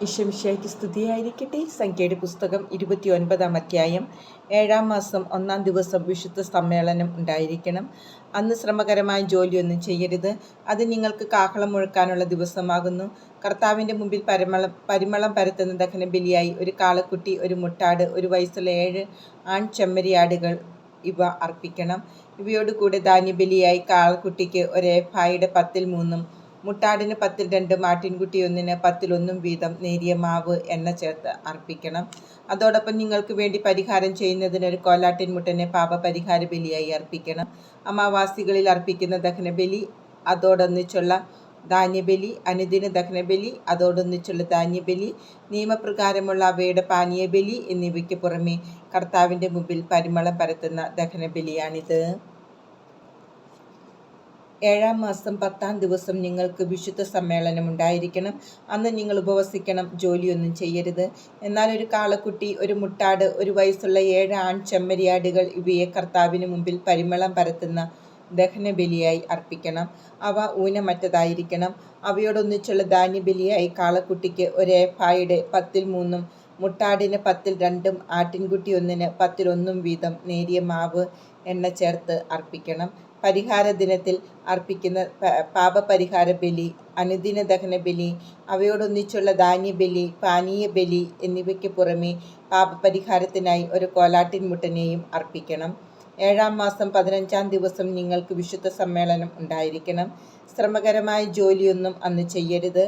ഈശോമിശിഹായ്ക്ക് സ്തുതിയായിരിക്കട്ടെ. സംഖ്യയുടെ പുസ്തകം ഇരുപത്തി ഒൻപതാം അധ്യായം ഏഴാം മാസം ഒന്നാം ദിവസം വിശുദ്ധ സമ്മേളനം ഉണ്ടായിരിക്കണം. അന്ന് ശ്രമകരമായ ജോലിയൊന്നും ചെയ്യരുത്. അത് നിങ്ങൾക്ക് കാഹളം മുഴക്കാനുള്ള ദിവസമാകുന്നു. കർത്താവിന്റെ മുമ്പിൽ പരിമളം പരിമളം പരത്തുന്ന ദഹനബലിയായി ഒരു കാളക്കുട്ടി ഒരു മുട്ടാട് ഒരു വയസ്സുള്ള ഏഴ് ആൺ ചെമ്മരിയാടുകൾ ഇവ അർപ്പിക്കണം. ഇവയോടുകൂടെ ധാന്യബലിയായി കാളക്കുട്ടിക്ക് ഒരേ ഒരേഫായുടെ പത്തിൽ മൂന്നും മുട്ടാടിന് പത്തിൽ രണ്ടും ആട്ടിൻകുട്ടി ഒന്നിന് പത്തിലൊന്നും വീതം നേരിയ മാവ് എണ്ണ ചേർത്ത് അർപ്പിക്കണം. അതോടൊപ്പം നിങ്ങൾക്ക് വേണ്ടി പരിഹാരം ചെയ്യുന്നതിന് ഒരു കോലാട്ടിൻ മുട്ടനെ പാപപരിഹാര ബലിയായി അർപ്പിക്കണം. അമാവാസികളിൽ അർപ്പിക്കുന്ന ദഹനബലി അതോടൊന്നിച്ചുള്ള ധാന്യബലി അനുദിന ദഹനബലി അതോടൊന്നിച്ചുള്ള ധാന്യബലി നിയമപ്രകാരമുള്ള അവയുടെ പാനീയബലി എന്നിവയ്ക്ക് പുറമെ കർത്താവിന്റെ മുമ്പിൽ പരിമളം പരത്തുന്ന ദഹനബലിയാണിത്. ഏഴാം മാസം പത്താം ദിവസം നിങ്ങൾക്ക് വിശുദ്ധ സമ്മേളനം ഉണ്ടായിരിക്കണം. അന്ന് നിങ്ങൾ ഉപവസിക്കണം ജോലിയൊന്നും ചെയ്യരുത്. എന്നാൽ ഒരു കാളക്കുട്ടി ഒരു മുട്ടാട് ഒരു വയസ്സുള്ള ഏഴ് ആൺ ചെമ്മരിയാടുകൾ ഇവയെ കർത്താവിന് മുമ്പിൽ പരിമളം പരത്തുന്ന ദഹനബലിയായി അർപ്പിക്കണം. അവ ഊനമറ്റതായിരിക്കണം. അവയോടൊന്നിച്ചുള്ള ധാന്യബലിയായി കാളക്കുട്ടിക്ക് ഒരേഫായുടെ പത്തിൽ മൂന്നും മുട്ടാടിന് പത്തിൽ രണ്ടും ആട്ടിൻകുട്ടി ഒന്നിന് പത്തിലൊന്നും വീതം നേരിയ മാവ് എണ്ണ ചേർത്ത് അർപ്പിക്കണം. പരിഹാര ദിനത്തിൽ അർപ്പിക്കുന്ന പാപപരിഹാര ബലി അനുദിന ദഹന ബലി അവയോടൊന്നിച്ചുള്ള ധാന്യബലി പാനീയ ബലി എന്നിവയ്ക്ക് പുറമെ പാപപരിഹാരത്തിനായി ഒരു കോലാട്ടിൻ മുട്ടനെയും അർപ്പിക്കണം. ഏഴാം മാസം പതിനഞ്ചാം ദിവസം നിങ്ങൾക്ക് വിശുദ്ധ സമ്മേളനം ഉണ്ടായിരിക്കണം. ശ്രമകരമായ ജോലിയൊന്നും അന്ന് ചെയ്യരുത്.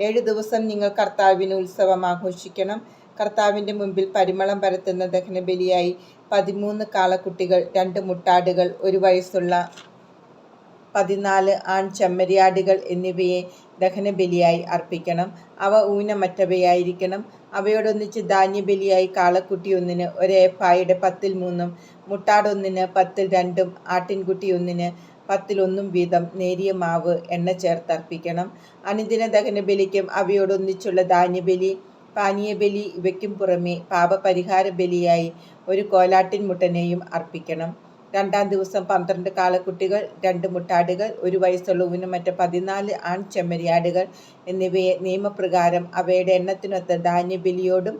ഏഴ് ദിവസം നിങ്ങൾ കർത്താവിന് ഉത്സവം ആഘോഷിക്കണം. കർത്താവിന്റെ മുമ്പിൽ പരിമളം പരത്തുന്ന ദഹനബലിയായി പതിമൂന്ന് കാളക്കുട്ടികൾ രണ്ട് മുട്ടാടുകൾ ഒരു വയസ്സുള്ള പതിനാല് ആൺ ചെമ്മരിയാടുകൾ എന്നിവയെ ദഹനബലിയായി അർപ്പിക്കണം. അവ ഊനമറ്റവയായിരിക്കണം. അവയോടൊന്നിച്ച് ധാന്യബലിയായി കാളക്കുട്ടി ഒന്നിന് ഒരേഫായുടെ പത്തിൽ മൂന്നും മുട്ടാടൊന്നിന് പത്തിൽ രണ്ടും ആട്ടിൻകുട്ടി ഒന്നിന് പത്തിലൊന്നും വീതം നേരിയ മാവ് എണ്ണ ചേർത്തർപ്പിക്കണം. അനുദിന ദഹനബലിക്കും അവയോടൊന്നിച്ചുള്ള ധാന്യബലി പാനീയബലി ഇവയ്ക്കും പുറമെ പാപപരിഹാര ബലിയായി ഒരു കോലാട്ടിൻ മുട്ടനെയും അർപ്പിക്കണം. രണ്ടാം ദിവസം പന്ത്രണ്ട് കാളക്കുട്ടികൾ രണ്ട് മുട്ടാടുകൾ ഒരു വയസ്സുള്ള മറ്റ് പതിനാല് ആൺ ചെമ്മരിയാടുകൾ എന്നിവയെ നിയമപ്രകാരം അവയുടെ എണ്ണത്തിനൊത്ത ധാന്യബലിയോടും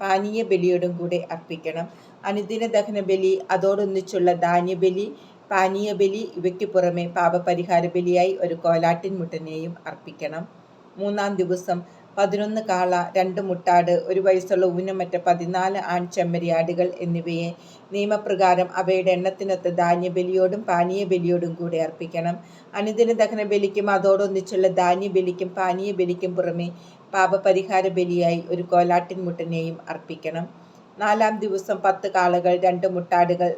പാനീയ ബലിയോടും കൂടെ അർപ്പിക്കണം. അനുദിന ദഹന ബലി അതോടൊന്നിച്ചുള്ള ധാന്യബലി പാനീയ ബലി ഇവയ്ക്ക് പുറമെ പാപപരിഹാര ബലിയായി ഒരു കോലാട്ടിൻ മുട്ടനെയും അർപ്പിക്കണം. മൂന്നാം ദിവസം പതിനൊന്ന് കാള രണ്ട് മുട്ടാട് ഒരു വയസ്സുള്ള ഊനമറ്റ പതിനാല് ആൺ ചെമ്മരിയാടുകൾ എന്നിവയെ നിയമപ്രകാരം അവയുടെ എണ്ണത്തിനൊത്ത ധാന്യബലിയോടും പാനീയ ബലിയോടും കൂടെ അർപ്പിക്കണം. അനുദിന ദഹന ബലിക്കും അതോടൊന്നിച്ചുള്ള ധാന്യബലിക്കും പാനീയ ബലിക്കും പുറമെ പാപപരിഹാര ബലിയായി ഒരു കോലാട്ടിൻ മുട്ടനെയും അർപ്പിക്കണം. നാലാം ദിവസം പത്ത് കാളകൾ രണ്ട് മുട്ടാടുകൾ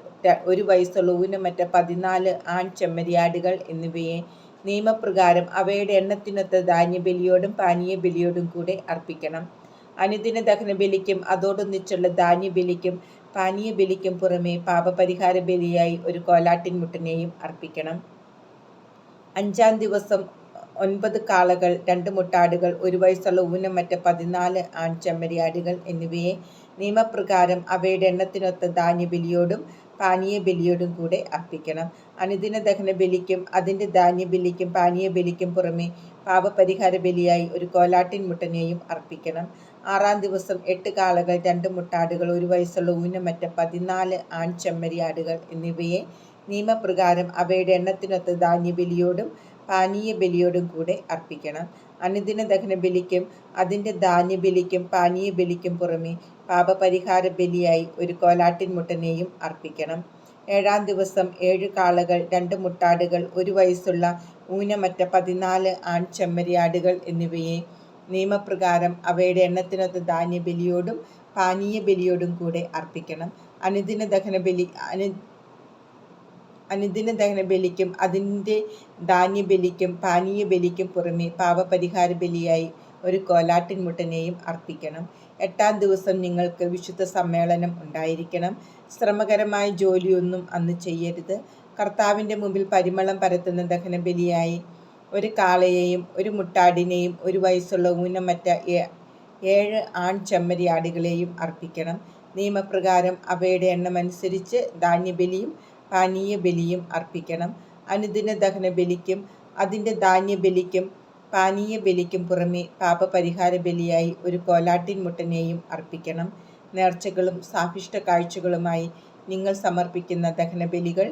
ഒരു വയസ്സുള്ള ഊനമറ്റ പതിനാല് ആൺ ചെമ്മരിയാടുകൾ എന്നിവയെ നിയമപ്രകാരം അവയുടെ എണ്ണത്തിനൊത്ത ധാന്യബലിയോടും പാനീയബലിയോടും കൂടെ അർപ്പിക്കണം. അനുദിന ദഹനബലിക്കും അതോടൊന്നിച്ചുള്ള ധാന്യബലിക്കും പാനീയബലിക്കും പുറമേ പാപപരിഹാര ബലിയായി ഒരു കോലാട്ടിൻ മുട്ടനെയും അർപ്പിക്കണം. അഞ്ചാം ദിവസം ഒൻപത് കാളകൾ രണ്ട് മുട്ടാടുകൾ ഒരു വയസ്സുള്ള ഊനം മറ്റ പതിനാല് ആൺ ചെമ്മരിയാടുകൾ എന്നിവയെ നിയമപ്രകാരം അവയുടെ എണ്ണത്തിനൊത്ത ധാന്യബലിയോടും പാനീയ ബലിയോടും കൂടെ അർപ്പിക്കണം. അനുദിന ദഹന ബലിക്കും അതിന്റെ ധാന്യ ബലിക്കും പാനീയ ബലിക്കും പുറമെ പാപപരിഹാര ബലിയായി ഒരു കോലാട്ടിൻ മുട്ടനെയും അർപ്പിക്കണം. ആറാം ദിവസം എട്ട് കാളകൾ രണ്ട് മുട്ടാടുകൾ ഒരു വയസ്സുള്ള ഊനമറ്റ പതിനാല് ആൺ ചെമ്മരിയാടുകൾ എന്നിവയെ നിയമപ്രകാരം അവയുടെ എണ്ണത്തിനൊത്ത ധാന്യബലിയോടും പാനീയ ബലിയോടും കൂടെ അർപ്പിക്കണം. അനുദിന ദഹന ബലിക്കും അതിന്റെ ധാന്യബലിക്കും പാനീയ ബലിക്കും പുറമെ പാപപരിഹാര ബലിയായി ഒരു കോലാട്ടിൻ മുട്ടനെയും അർപ്പിക്കണം. ഏഴാം ദിവസം ഏഴ് കാളകൾ രണ്ട് മുട്ടാടുകൾ ഒരു വയസ്സുള്ള ഊനമറ്റ പതിനാല് ആൺ ചെമ്മരിയാടുകൾ എന്നിവയെ നിയമപ്രകാരം അവയുടെ എണ്ണത്തിനൊത്ത ധാന്യബലിയോടും പാനീയ ബലിയോടും കൂടെ അർപ്പിക്കണം. അനുദിന ദഹന ബലി അനു അനുദിന ദഹന ബലിക്കും അതിന്റെ ധാന്യ ബലിക്കും പാനീയ ബലിക്കും പുറമെ പാപപരിഹാര ബലിയായി ഒരു കോലാട്ടിൻ മുട്ടനെയും അർപ്പിക്കണം. എട്ടാം ദിവസം നിങ്ങൾക്ക് വിശുദ്ധ സമ്മേളനം ഉണ്ടായിരിക്കണം. ശ്രമകരമായ ജോലിയൊന്നും അന്ന് ചെയ്യരുത്. കർത്താവിന്റെ മുമ്പിൽ പരിമളം പരത്തുന്ന ദഹനബലിയായി ഒരു കാളയെയും ഒരു മുട്ടാടിനെയും ഒരു വയസ്സുള്ള ഊനമറ്റ ഏഴ് ആൺ ചെമ്മരിയാടുകളെയും അർപ്പിക്കണം. നിയമപ്രകാരം അവയുടെ എണ്ണമനുസരിച്ച് ധാന്യബലിയും പാനീയ ബലിയും അർപ്പിക്കണം. അനുദിന ദഹന ബലിക്കും അതിന്റെ ധാന്യബലിക്കും പാനീയ ബലിക്കും പുറമെ പാപപരിഹാര ബലിയായി ഒരു കോലാട്ടിൻ മുട്ടനെയും അർപ്പിക്കണം. നേർച്ചകളും സാഹിഷ്ട കാഴ്ചകളുമായി നിങ്ങൾ സമർപ്പിക്കുന്ന ദഹനബലികൾ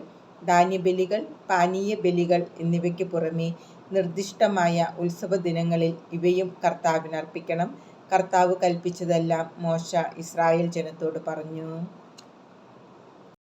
ധാന്യബലികൾ പാനീയ ബലികൾ എന്നിവയ്ക്ക് പുറമെ നിർദ്ദിഷ്ടമായ ഉത്സവ ദിനങ്ങളിൽ ഇവയും കർത്താവിന് അർപ്പിക്കണം. കർത്താവ് കൽപ്പിച്ചതെല്ലാം മോശ ഇസ്രായേൽ ജനത്തോട് പറഞ്ഞു.